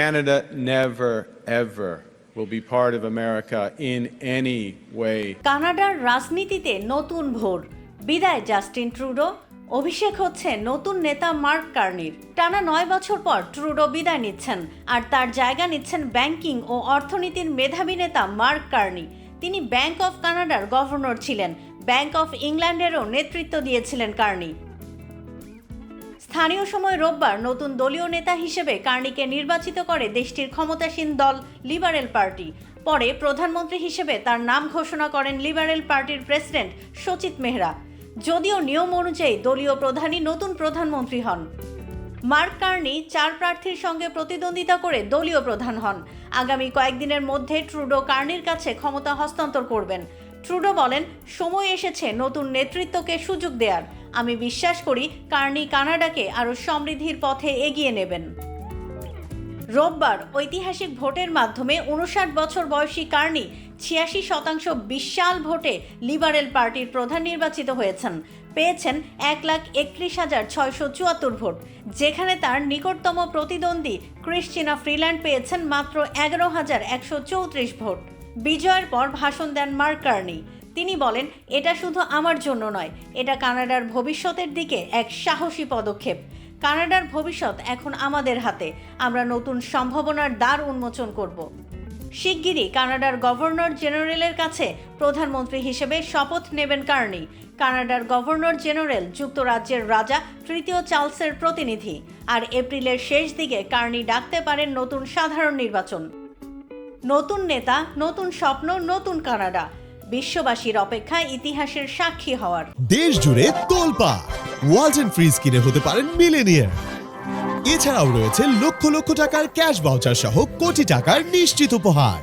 Canada never, ever will be part of America in any way. কানাডার রাজনীতিতে নতুন ভোর। বিদায় জাস্টিন ট্রুডো। অভিষেক হচ্ছে নতুন নেতা মার্ক কার্নির। টানা নয় বছর পর ট্রুডো বিদায় নিচ্ছেন আর তার জায়গা নিচ্ছেন ব্যাংকিং ও অর্থনীতির মেধাবী নেতা মার্ক কার্নি। তিনি ব্যাংক অফ কানাডার গভর্নর ছিলেন। ব্যাংক অফ ইংল্যান্ডেরও নেতৃত্ব দিয়েছিলেন কার্নি। স্থানীয় সময় রোববার নতুন দলীয় নেতা হিসেবে কার্নিকে নির্বাচিত করে দেশটির ক্ষমতাসীন দল লিবারেল পার্টি। পরে প্রধানমন্ত্রী হিসেবে তার নাম ঘোষণা করেন লিবারেল পার্টির প্রেসিডেন্ট সচিত মেহরা। যদিও নিয়ম অনুযায়ী দলীয় প্রধানই নতুন প্রধানমন্ত্রী হন। মার্ক কার্নি চার প্রার্থীর সঙ্গে প্রতিদ্বন্দ্বিতা করে দলীয় প্রধান হন। আগামী কয়েকদিনের মধ্যে ট্রুডো কার্নির কাছে ক্ষমতা হস্তান্তর করবেন। ট্রুডো বলেন, সময় এসেছে নতুন নেতৃত্বকে সুযোগ দেওয়ার আমি বিশ্বাস করি কার্নি কানাডাকে আরও সমৃদ্ধির পথে এগিয়ে নেবেন। রোববার ঐতিহাসিক ভোটের মাধ্যমে উনষাট বছর বয়সী কার্নি ছিয়াশি শতাংশ বিশাল ভোটে লিবারেল পার্টির প্রধান নির্বাচিত হয়েছেন। পেয়েছেন এক লাখ একত্রিশ হাজার ছয়শো চুয়াত্তর ভোট, যেখানে তার নিকটতম প্রতিদ্বন্দ্বী ক্রিশ্চিনা ফ্রিল্যান্ড পেয়েছেন মাত্র এগারো হাজার একশো চৌত্রিশ ভোট। বিজয়ের পর ভাষণ দেন মার্ক কার্নি। তিনি বলেন, এটা শুধু আমার জন্য নয়, এটা কানাডার ভবিষ্যতের দিকে এক সাহসী পদক্ষেপ। কানাডার ভবিষ্যৎ এখন আমাদের হাতে, আমরা নতুন সম্ভাবনার দ্বার উন্মোচন করব। শিগগিরই কানাডার গভর্নর জেনারেলের কাছে প্রধানমন্ত্রী হিসেবে শপথ নেবেন কার্নি। কানাডার গভর্নর জেনারেল যুক্তরাজ্যের রাজা তৃতীয় চার্লসের প্রতিনিধি। আর এপ্রিলের শেষ দিকে কার্নি ডাকতে পারেন নতুন সাধারণ নির্বাচন। নতুন নেতা, নতুন স্বপ্ন, নতুন কানাডা। বিশ্ববাসীর অপেক্ষা ইতিহাসের সাক্ষী হওয়ার। দেশ জুড়ে তোলপা, ওয়ালটন ফ্রিজ কিনে হতে পারেন মিলেনিয়ার এছাড়াও রয়েছে লক্ষ লক্ষ টাকার ক্যাশ বাউচার সহ কোটি টাকার নিশ্চিত উপহার।